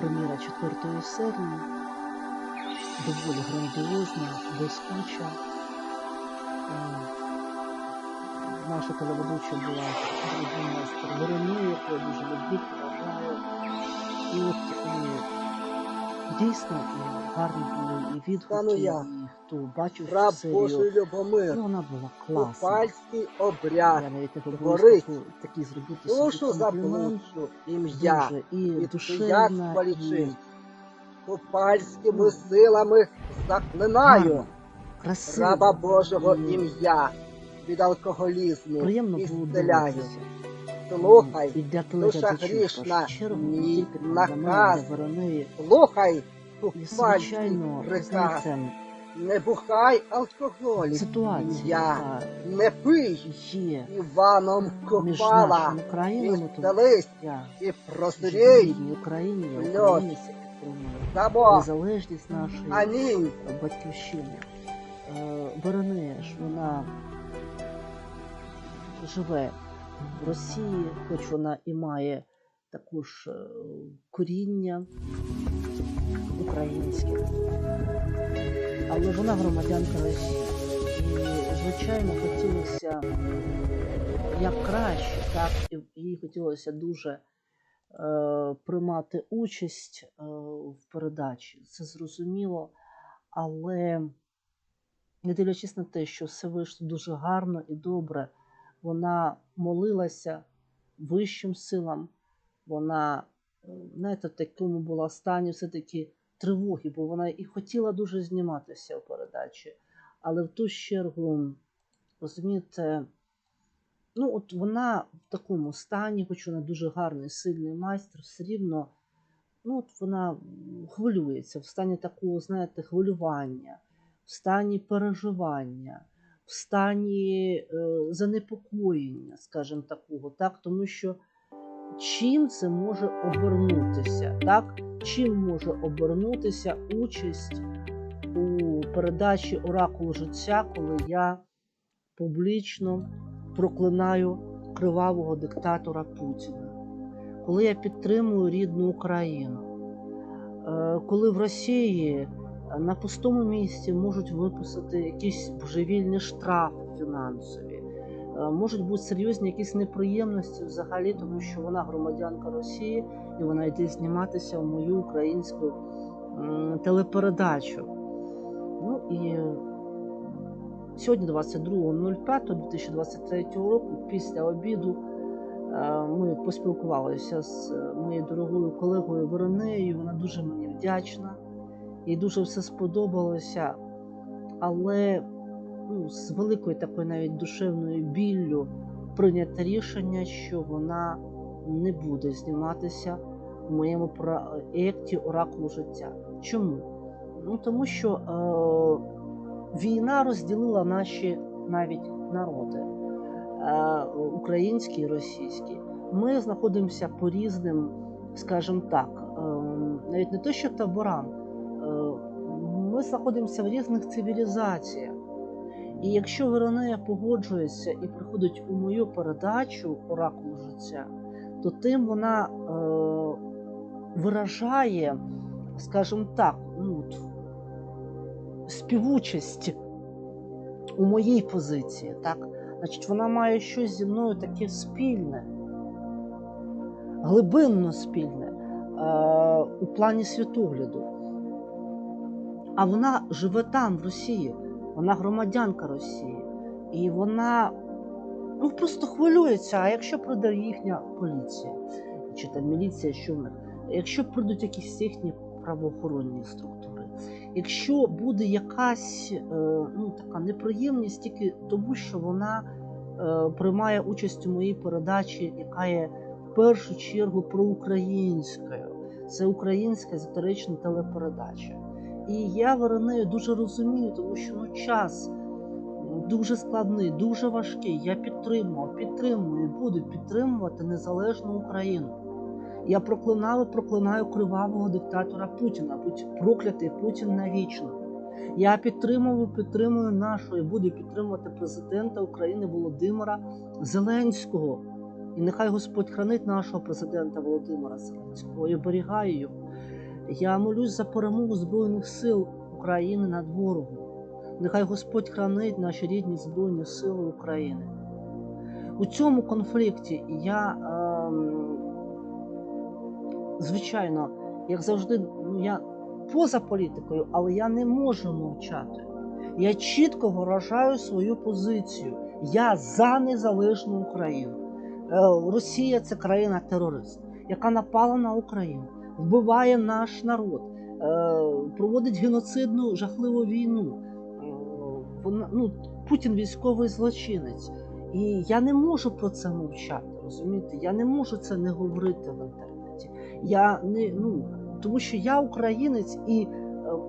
прем'єра четвертої серії, доволі грандіозна, блискуча. Е, Наша телеведуча була майстер Веронія, яку я дуже люблю, поважаю. І от е, дійсно і гарні були і відгуки, я. і хто бачив Раб серію. Божий Любомир, Ну, вона була класна. Купальський обряд, Я навіть не таку- такий зробити душу комплімент. заблудшу, ім'я, і від душевна, і. Купальськими силами заклинаю красива. раба Божого і ім'я від алкоголізму Приємно і було. Слухай, душа грішна, наказ. слухай, І, приказ. Не бухай ситуація, я не пий Іваном Купала. нашими І прозрій, льот. дамо. незалежність нашої Амінь. батьківщини. Е, вона живе в Росії, хоч вона і має також е, коріння українське, але вона громадянка Росії. І, звичайно, хотілося як краще, так їй хотілося дуже е, приймати участь е, в передачі. Це зрозуміло, але не дивлячись на те, що все вийшло дуже гарно і добре, вона молилася вищим силам. Вона, е, знаєте, в такому була стані все-таки тривоги, бо вона і хотіла дуже зніматися у передачі. Але в ту чергу, розумієте, ну от вона в такому стані, хоч вона дуже гарний, сильний майстер, все рівно ну, от вона хвилюється в стані такого, знаєте, хвилювання, в стані переживання, в стані е, занепокоєння, скажімо такого, так, тому що чим це може обернутися, так? Чим може обернутися участь у передачі Оракул життя, коли я публічно проклинаю кривавого диктатора Путіна, коли я підтримую рідну Україну, Е, коли в Росії на пустому місці можуть виписати якісь божевільні штрафи фінансові, е, можуть бути серйозні якісь неприємності взагалі, тому що вона громадянка Росії і вона йде зніматися в мою українську телепередачу. Ну і сьогодні, 22.05.2023 року, після обіду, е, ми поспілкувалися з моєю дорогою колегою Веронеєю. Вона дуже мені вдячна. Їй дуже все сподобалося, але ну, з великою такою навіть душевною біллю прийнято рішення, що вона не буде зніматися в моєму проєкті Оракул життя. Чому? Ну тому що е, війна розділила наші навіть народи, е, український і російський. Ми знаходимося по різним, скажімо так, е, навіть не те, що таборам, ми знаходимося в різних цивілізаціях. І якщо Веронея погоджується і приходить у мою передачу Оракул життя, то тим вона е, виражає, скажімо так, ну, от, співучасть у моїй позиції. Так? Значить, вона має щось зі мною таке спільне, глибинно спільне е, у плані світогляду. А вона живе там, в Росії, вона громадянка Росії. І вона ну, просто хвилюється, а якщо прийде їхня поліція, чи там міліція, що в них, якщо прийдуть якісь їхні правоохоронні структури, якщо буде якась е, ну, така неприємність тільки тому, що вона е, приймає участь у моїй передачі, яка є в першу чергу проукраїнською. Це українська езотерична телепередача. І я Веронею дуже розумію, тому що ну, час дуже складний, дуже важкий. Я підтримував, підтримую і буду підтримувати незалежну Україну. Я проклинав і проклинаю кривавого диктатора Путіна, будь проклятий Путін навічно. Я підтримував, підтримую нашого і буду підтримувати президента України Володимира Зеленського. І нехай Господь хранить нашого президента Володимира Зеленського і оберігає його. Я молюсь за перемогу Збройних сил України над ворогом. Нехай Господь хранить наші рідні Збройні Сили України. У цьому конфлікті я, ем, звичайно, як завжди, ну, я поза політикою, але я не можу мовчати. Я чітко виражаю свою позицію. Я за незалежну Україну. Е, Росія це країна-терорист, яка напала на Україну, вбиває наш народ, е, проводить геноцидну жахливу війну. Е, ну, Путін військовий злочинець. І я не можу про це мовчати, розумієте? Я не можу це не говорити в інтернеті. Я не, ну, тому що я українець і е,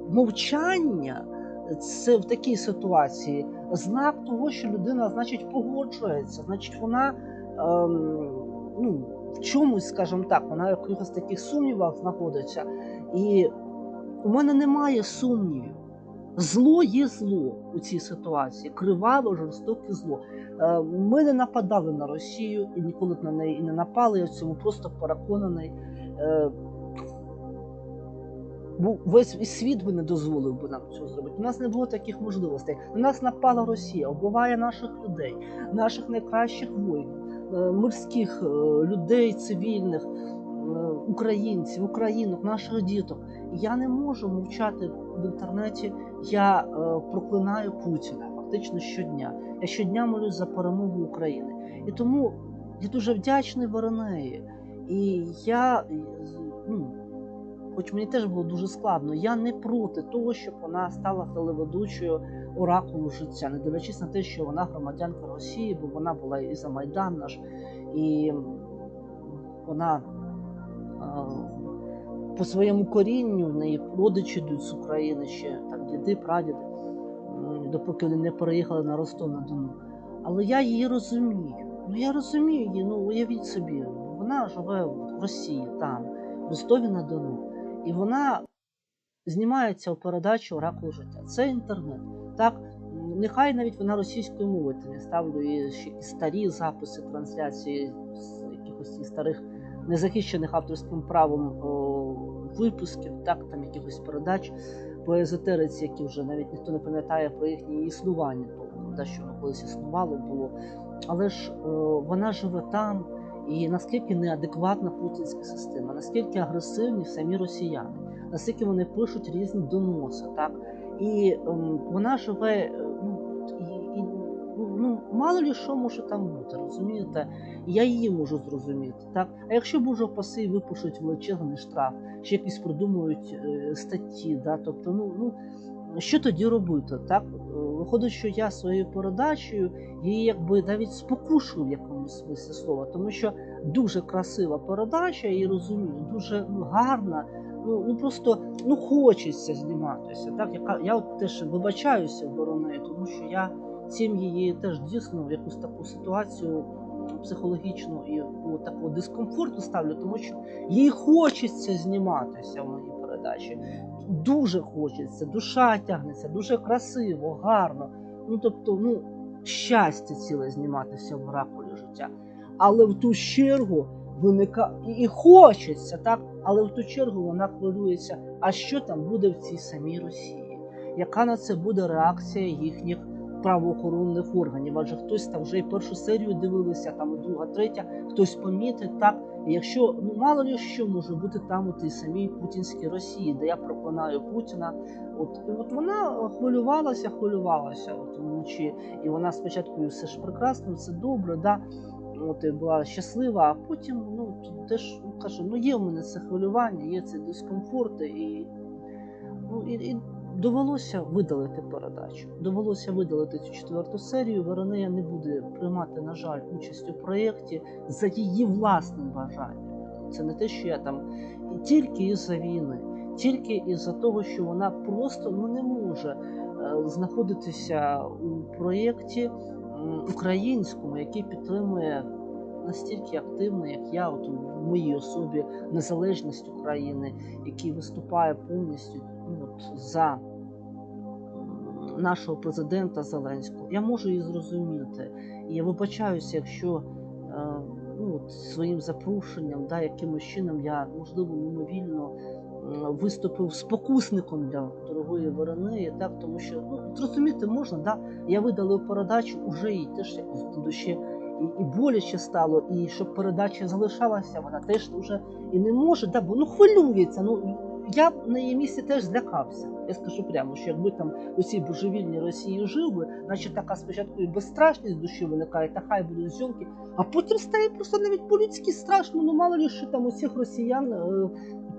мовчання це в такій ситуації знак того, що людина, значить, погоджується, значить, вона ем, ну, в чомусь, скажімо так, вона в якихось таких сумнівах знаходиться. І у мене немає сумнівів. Зло є зло у цій ситуації, криваве, жорстоке зло. Е, Ми не нападали на Росію і ніколи на неї і не напали. Я в цьому просто переконаний. Е, бо Весь світ би не дозволив би нам цього зробити. У нас не було таких можливостей. На нас напала Росія, вбиває наших людей, наших найкращих воїнів, е, мирських е, людей, цивільних, е, українців, українок, наших діток. Я не можу мовчати в інтернеті. Я проклинаю Путіна фактично щодня. Я щодня молюсь за перемогу України. І тому я дуже вдячний Воронеї. І я, ну, хоч мені теж було дуже складно, я не проти того, щоб вона стала телеведучою оракулу життя, не дивлячись на те, що вона громадянка Росії, бо вона була і за Майдан наш, і вона по своєму корінню в неї родичі йдуть з України ще так, діди, прадіди, допоки вони не переїхали на Ростов на Дону. Але я її розумію. Ну я розумію її, ну уявіть собі, вона живе в Росії, там, в Ростові на Дону. І вона знімається у передачі Оракул життя. Це інтернет. Так, нехай навіть вона російською мовою, я ставлю і старі записи трансляції з якихось старих незахищених авторським правом о, випусків, так, там якихось передач по езотериці, які вже навіть ніхто не пам'ятає про їхнє існування, толком, да, що воно колись існувало було. Але ж о, вона живе там, і наскільки неадекватна путінська система, наскільки агресивні самі росіяни, наскільки вони пишуть різні доноси, так і ем, вона живе, е, ну, і, і, ну, ну, мало лі що може там бути, розумієте? Я її можу зрозуміти, так? А якщо боже упаси, випишуть величезний штраф, ще якісь придумують е, статті, да? тобто, ну, ну що тоді робити? Так? Е, Виходить, що я своєю передачею її якби навіть спокушую в якомусь смислі слова, тому що дуже красива передача, я її розумію, дуже ну, гарна. Ну, ну просто ну хочеться зніматися. Так? Яка, я от теж вибачаюся Воронею, тому що я цим її теж дійсно в якусь таку ситуацію психологічну і такого дискомфорту ставлю, тому що їй хочеться зніматися в моїй передачі. Дуже хочеться, душа тягнеться, дуже красиво, гарно. Ну тобто, ну, щастя ціле зніматися в ракулі життя. Але в ту чергу виника і, і хочеться, так? Але в ту чергу вона хвилюється, а що там буде в цій самій Росії? Яка на це буде реакція їхніх правоохоронних органів? Адже хтось там вже і першу серію дивилися, там і друга, третя, хтось помітить, так? Якщо ну мало ли що може бути там у тій самій путінській Росії, де я проклинаю Путіна, от і от вона хвилювалася, хвилювалася от вночі, і вона спочатку все ж прекрасно, все добре, да. От була щаслива, а потім ну теж ну, каже, ну є в мене це хвилювання, є цей дискомфорт, і, ну, і, і довелося видалити передачу. Довелося видалити цю четверту серію. Веронея не буде приймати, на жаль, участь у проєкті за її власним бажанням. Це не те, що я там і тільки із-за війни, тільки із-за того, що вона просто ну, не може е, знаходитися у проєкті українському, який підтримує настільки активно, як я, от в моїй особі, незалежність України, який виступає повністю за нашого президента Зеленського. Я можу її зрозуміти. І я вибачаюся, якщо е, ну, своїм запрошенням, да, якимось чином я, можливо, мимовільно виступив спокусником для дорогої Веронеї, так, тому що ну, зрозуміти можна, да, я видалив передачу, уже їй теж якось до і, і боляче стало, і щоб передача залишалася, вона теж вже і не може, да, бо ну хвилюється. Ну я б на її місці теж злякався. Я скажу прямо, що якби там у цій божевільній Росії жив би, значить така спочатку і безстрашність душі виникає, та хай будуть зйомки, а потім стає просто навіть по-людськи страшно. Ну мало ли що там усіх росіян. Е,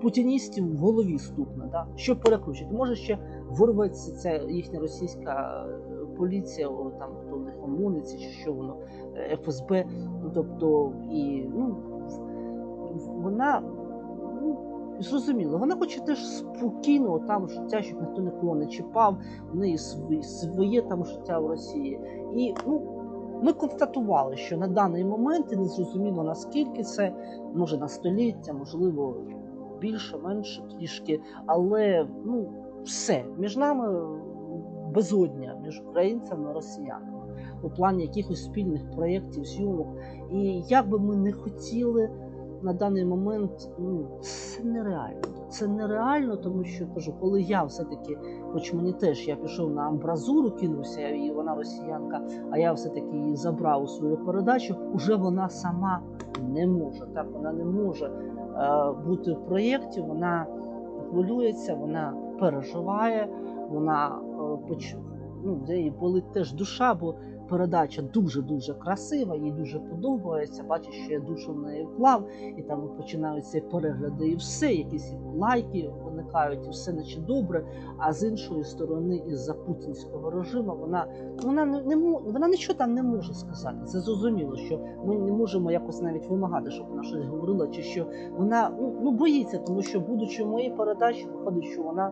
Путіністів в голові стукне, да? що перекручить. Може ще ворветься ця їхня російська е, поліція, о, там хто в них ОМОНиці, чи що воно, е, ФСБ. Тобто, і ну, вона ну, зрозуміло, вона хоче теж спокійного там життя, щоб ніхто нікого не чіпав, в неї свої, своє там життя в Росії. І ну, ми констатували, що на даний момент і не зрозуміло наскільки це, може на століття, можливо, більше, менше трішки, але ну, все між нами безодня, між українцями і росіянами у плані якихось спільних проєктів, зйомок. І як би ми не хотіли на даний момент, ну це нереально. Це нереально, тому що кажу, коли я все-таки, хоч мені теж я пішов на амбразуру, кинувся, і вона росіянка, а я все-таки її забрав у свою передачу, уже вона сама не може. Так, вона не може е, бути в проєкті, вона хвилюється, вона переживає, вона е, ну, в неї болить теж душа, бо передача дуже-дуже красива, їй дуже подобається. Бачиш, що я душу в неї вклав, і там починаються перегляди, і все, якісь лайки виникають, і все наче добре. А з іншої сторони, із-за путінського режиму, вона вона не, не вона нічого там не може сказати. Це зрозуміло, що ми не можемо якось навіть вимагати, щоб вона щось говорила, чи що вона ну, ну боїться, тому що, будучи в моїй передачі, виходить, що вона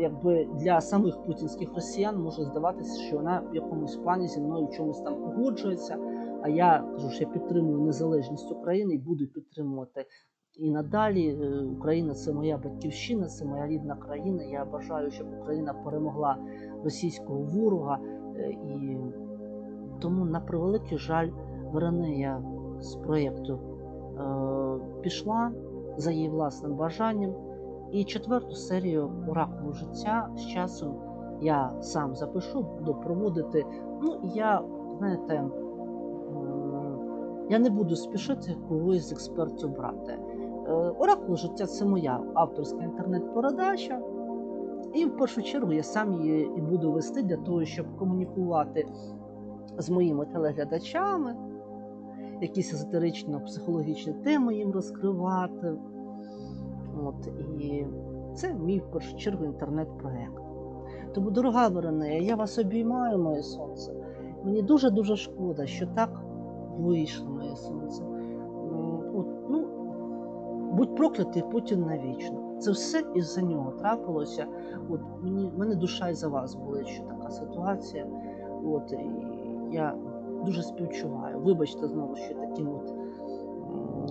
якби для самих путінських росіян може здаватися, що вона в якомусь плані зі мною чомусь там погоджується. А я кажу, що я підтримую незалежність України і буду підтримувати. І надалі Е, Україна це моя батьківщина, це моя рідна країна. Я бажаю, щоб Україна перемогла російського ворога. Е, І тому, на превеликий жаль, Веронея з проєкту е, пішла за її власним бажанням. І четверту серію Оракулу життя з часом я сам запишу, буду проводити. Ну, я, знаєте, я не буду спішити когось з експертів брати. Е, Оракул життя це моя авторська інтернет-передача. І в першу чергу я сам її і буду вести для того, щоб комунікувати з моїми телеглядачами, якісь езотерично-психологічні теми їм розкривати. От, і це мій в першу чергу інтернет-проект. Тому, дорога Веронея, я вас обіймаю, моє сонце. Мені дуже-дуже шкода, що так вийшло, моє сонце. От, ну, будь проклятий Путін навічно. Це все із-за нього трапилося. От мені мене душа і за вас болить, що така ситуація. От і я дуже співчуваю. Вибачте знову, що таким от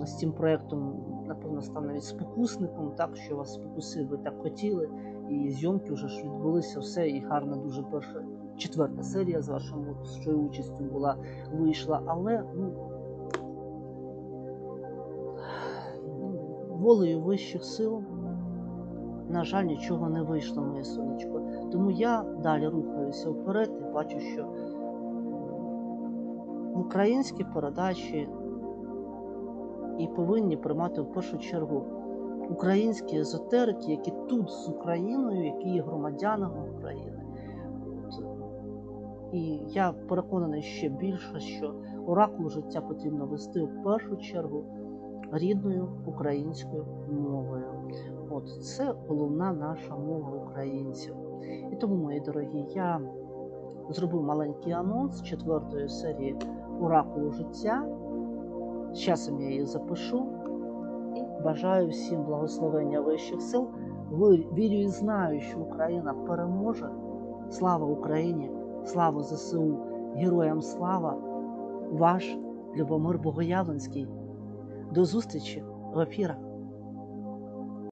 з цим проектом, напевно, став навіть спокусником, так що вас спокусив, ви так хотіли. І зйомки вже ж відбулися все, і гарна дуже перша четверта серія з вашою участю була вийшла. Але ну, волею вищих сил, на жаль, нічого не вийшло, моє сонечко. Тому я далі рухаюся вперед і бачу, що в українській передачі і повинні приймати в першу чергу українські езотерики, які тут з Україною, які є громадянами України. І я переконаний ще більше, що оракул життя потрібно вести в першу чергу рідною українською мовою. От це головна наша мова українців. І тому, мої дорогі, я зробив маленький анонс четвертої серії Оракулу життя. З часом я її запишу і бажаю всім благословення вищих сил. Вірю і знаю, що Україна переможе. Слава Україні! Слава ЗСУ! Героям слава! Ваш Любомир Богоявленський. До зустрічі в ефірах.